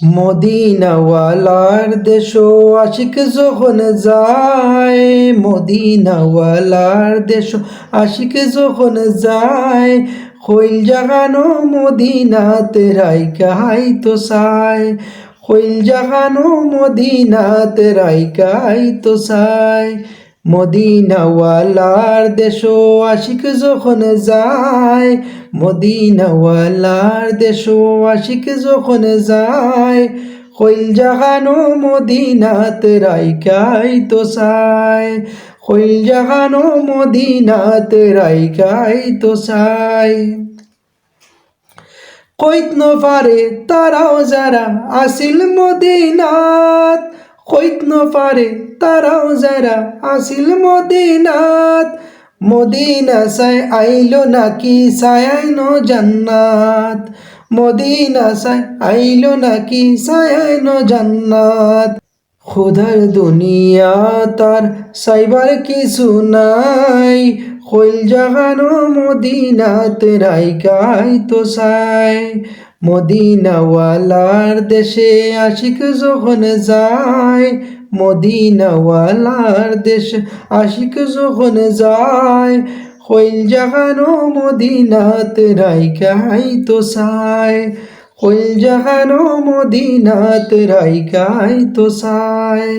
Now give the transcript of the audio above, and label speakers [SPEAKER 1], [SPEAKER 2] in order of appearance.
[SPEAKER 1] মদিনাওয়ালার দেশ আশিক যখন যায়, মদিনাওয়ালার দেশ আশিক যখন যায় হইল জাগানো মদিনাতে রাইকাই তো চায় হইল জাগানো মদিনাতে রাইকাই তো চায় মদিনাওয়ালার দেশ আশিক যখন যায়, মদিনাওয়ালার দেশ আশিক যখন যায় হইল জাগানো মদিনাত রাইকাই তো চায়। হইল জাগানো মদিনাত রাইকাই তো চায়। কইত নপারে তারাও যারা আসিল মদিনাত কইত নপারে তারাও যারা আসিল মদিনাত মদিনা সাই আইলো নাকি সায়াইনো জান্নাত? মদিনা সাই আইলো নাকি সায়াইনো জান্নাত? খুদার দুনিয়া তার সাইবার কিছু নাই। হইল জাগানো মদিনাত রাইকাই তো চাই। মদিনাওয়ালার দেশে আশিক যখন যায়, মদিনাওয়ালার দেশ আশিক যখন যায় হইল জাগানো মদিনাত রাইকাই তো চাই। হইল জাগানো মদিনাত রাইকাই তো চাই